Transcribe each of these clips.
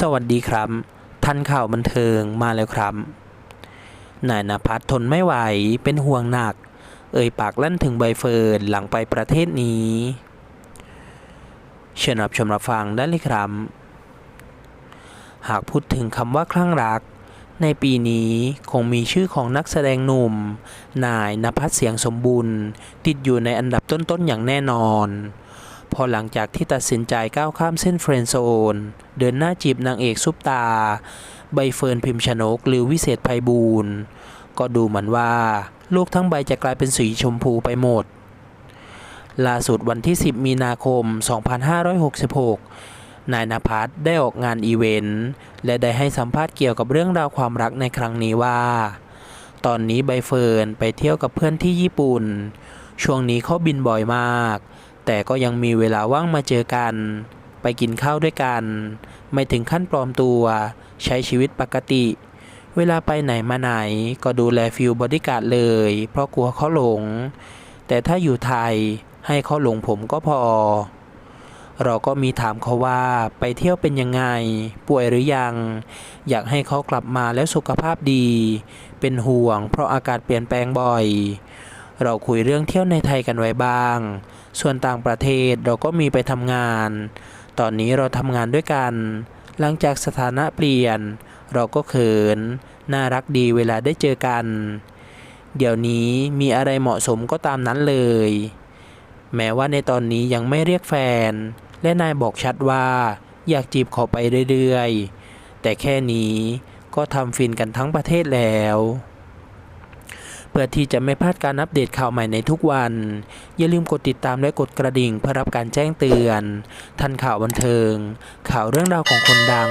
สวัสดีครับทันข่าวบันเทิงมาแล้วครับนายนภัสทนไม่ไหวเป็นห่วงหนัก เอ่ยปากลั่นถึงใบเฟิร์นหลังไปประเทศนี้เชิญรับชมรับฟังได้เลยครับ หากพูดถึงคำว่าคลั่งรัก ในปีนี้คงมีชื่อของนักแสดงหนุ่ม นายนภัสเสียงสมบูรณ์ ติดอยู่ในอันดับต้นๆอย่างแน่นอน พอหลังจากที่ตัดสินใจก้าวข้ามเส้นเฟรนด์โซน เดินหน้าจีบนางเอกซุปตา ใบเฟิร์นพิมพ์ชนก หรือวิเศษไพบูลย์ก็ดูเหมือนว่า โลกทั้งใบจะกลายเป็นสีชมพูไปหมด ล่าสุดวันที่ 10 มีนาคม 2566 นายนภัสได้ออกงานอีเวนต์และได้ให้สัมภาษณ์เกี่ยวกับเรื่องราวความรักในครั้งนี้ว่า ตอนนี้ใบเฟิร์นไปเที่ยวกับเพื่อนที่ญี่ปุ่น ช่วงนี้เขาบินบ่อยมาก แต่ก็ยังมีเวลาว่างมาเจอกัน ไปกินข้าวด้วยกัน ไม่ถึงขั้นปลอมตัว ใช้ชีวิตปกติ เวลาไปไหนมาไหนก็ดูแลฟิลบอดี้การ์ดเลย เพราะกลัวเขาหลง แต่ถ้าอยู่ไทยให้เขาหลงผมก็พอ เราก็มีถามเขาว่าไปเที่ยวเป็นยังไง ป่วยหรือยัง อยากให้เขากลับมาแล้วสุขภาพดี เป็นห่วง เพราะอากาศเปลี่ยนแปลงบ่อย เราคุยเรื่องเที่ยวในไทยกันไว้บ้าง ส่วนต่างประเทศเราก็มีไปทำงาน ตอนนี้เราทำงานด้วยกัน หลังจากสถานะเปลี่ยน เราก็เขิน น่ารักดีเวลาได้เจอกัน เดี๋ยวนี้มีอะไรเหมาะสมก็ตามนั้นเลย แม้ว่าในตอนนี้ยังไม่เรียกแฟน และนายบอกชัดว่าอยากจีบขอไปเรื่อยๆ แต่แค่นี้ก็ทำฟินกันทั้งประเทศแล้ว พื่อที่จะไม่พลาดการอัปเดตข่าวใหม่ในทุกวัน อย่าลืมกดติดตามและกดกระดิ่งเพื่อรับการแจ้งเตือน ทันข่าวบันเทิง ข่าวเรื่องราวของคนดัง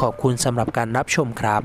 ขอบคุณสำหรับการรับชมครับ